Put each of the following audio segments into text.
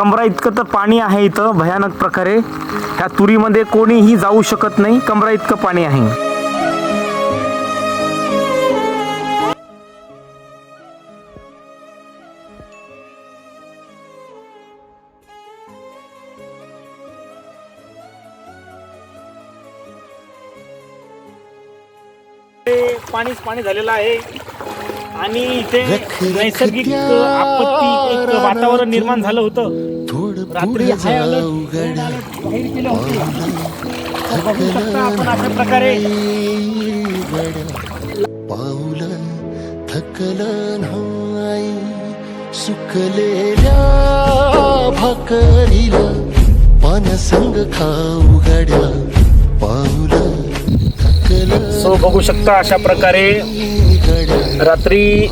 कमरा इतकं तर पाणी आहे इथं भयानक प्रकारे. ह्या तुरीमध्ये कोणीही जाऊ शकत नाही कमरा इतकं पाणी आहे. पाणीच पाणी झालेलं आहे. आणि इथे नैसर्गिक आपत्ती एक वातावरण निर्माण झालं होतं. रात्री हाय अलर्ट रेड अलर्ट जाहीर केलं होतं. तर बघू शकता आपण अशा प्रकारे. पाऊल थकल नाही. सुकलेल्या भाकरीला पाण्यासंग खाऊ गाड्या पाऊल थकल सो बघू शकता अशा प्रकारे. रात्री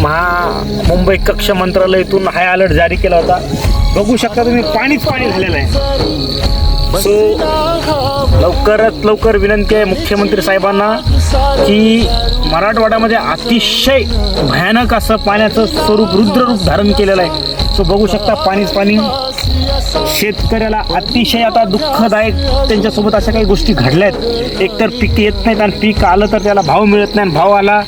महा मुंबई कक्ष मंत्रालयातून हाय अलर्ट जारी केला होता. बघू शकता तुम्ही पाणीच पाणी झालेलं आहे. सो लवकरात लवकर विनंती आहे मुख्यमंत्री साहेबांना की मराठवाड्यामध्ये अतिशय भयानक असं पाण्याचं स्वरूप रुद्ररूप धारण केलेलं आहे. सो बघू शकता पाणीच पाणी. शेतकऱ्याला अतिशय आता दुःखदायक त्यांच्यासोबत अशा काही गोष्टी घडल्या आहेत एकतर पीक येत नाहीत आणि पीक आलं तर त्याला भाव मिळत नाही आणि भाव आला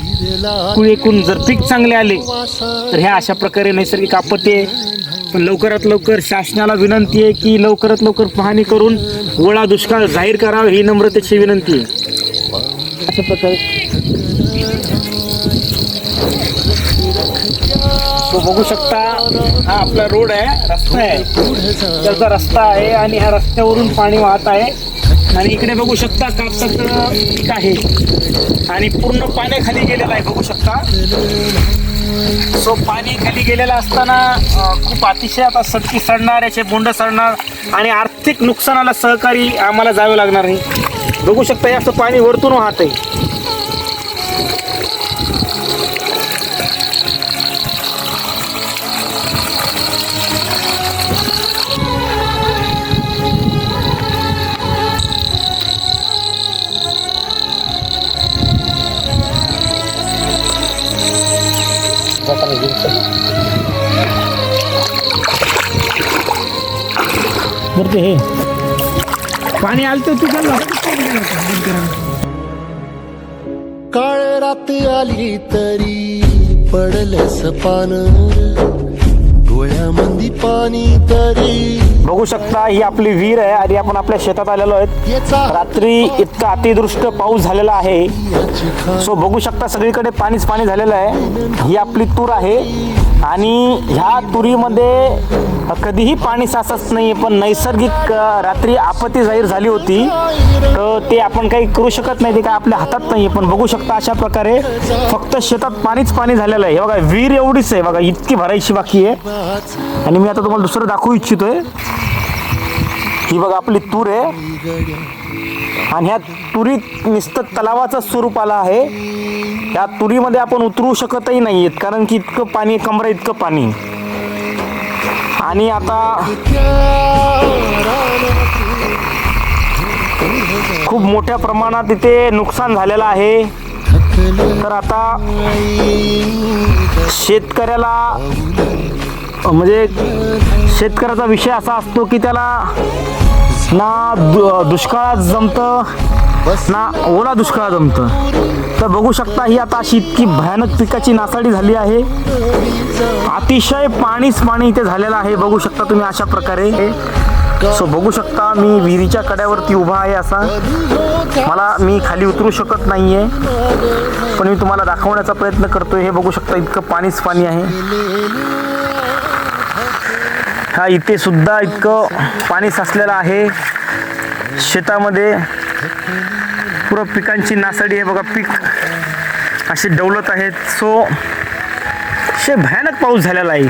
कुळ एकूण जर पीक चांगले आले तर ह्या अशा प्रकारे नैसर्गिक आपत्ती आहे. पण लवकरात लवकर शासनाला विनंती आहे की लवकरात लवकर पाहणी करून ओळा दुष्काळ जाहीर करावा ही नम्रतेची विनंती आहे. अशा प्रकारे तो बघू शकता हा आपला रोड आहे रस्ता आहे. त्याचा रस्ता आहे आणि ह्या रस्त्यावरून पाणी वाहत आहे. आणि इकडे बघू शकता कापसाचं पीक आहे. आणि पूर्ण पाण्याखाली गेलेलं आहे बघू शकता. सो पाणी खाली गेलेलं असताना खूप अतिशय आता सटकी सडणार याचे बोंड सडणार आणि आर्थिक नुकसानाला सहकारी आम्हाला जावे लागणार नाही. बघू शकता हे असं पाणी वरतून वाहत आहे बरं ते हे पाणी आलं तर तू काळ राती आली तरी पडलंस पान डोळ्यामंदी पाणी तरी. बघू शकता ही आपली विहीर आहे आणि आपण आपल्या शेतात आलेलो आहेत. रात्री इतका अतिदृष्ट पाऊस झालेला आहे. सो बघू शकता सगळीकडे पाणीच पाणी झालेलं आहे. ही आपली तूर आहे. आणि ह्या तुरीमध्ये कधीही पाणी साचत नाही पण नैसर्गिक रात्री आपत्ती जाहीर झाली होती तर ते आपण काही करू शकत नाही ते काय आपल्या हातात नाही पण बघू शकता अशा प्रकारे फक्त शेतात पाणीच पाणी झालेलं आहे. हे बघा विहीर एवढीच आहे. बघा इतकी भरायची बाकी आहे. आणि मी आता तुम्हाला दुसरं दाखवू इच्छितोय. ही बघा आपली तूर आहे. आणि ह्या तुरीत नुसतं तलावाचं स्वरूप आला आहे. या तुरीमध्ये आपण उतरू शकतही नाही आहेत कारण की इतकं पाणी कमरा इतकं पाणी आणि आता खूप मोठ्या प्रमाणात इथे नुकसान झालेलं आहे. तर आता शेतकऱ्याला म्हणजे शेतकऱ्याचा विषय असा असतो की त्याला ना दु दुष्काळात जमतं ना ओला दुष्काळ जमतं. तर बघू शकता ही आता अशी इतकी भयानक पिकाची नासाडी झाली आहे. अतिशय पाणीच पाणी इथे झालेलं आहे. बघू शकता तुम्ही अशा प्रकारे. सो बघू शकता मी विहिरीच्या कड्यावरती उभा आहे असा. मला मी खाली उतरू शकत नाही आहे पण मी तुम्हाला दाखवण्याचा प्रयत्न करतोय. हे बघू शकता इतकं पाणीच पाणी आहे. हा इथे सुद्धा इतकं पाणी साचलेलं आहे. शेतामध्ये पुरं पिकांची नासाडी आहे बघा पीक असे डवलत आहेत. सो असे भयानक पाऊस झालेला आहे.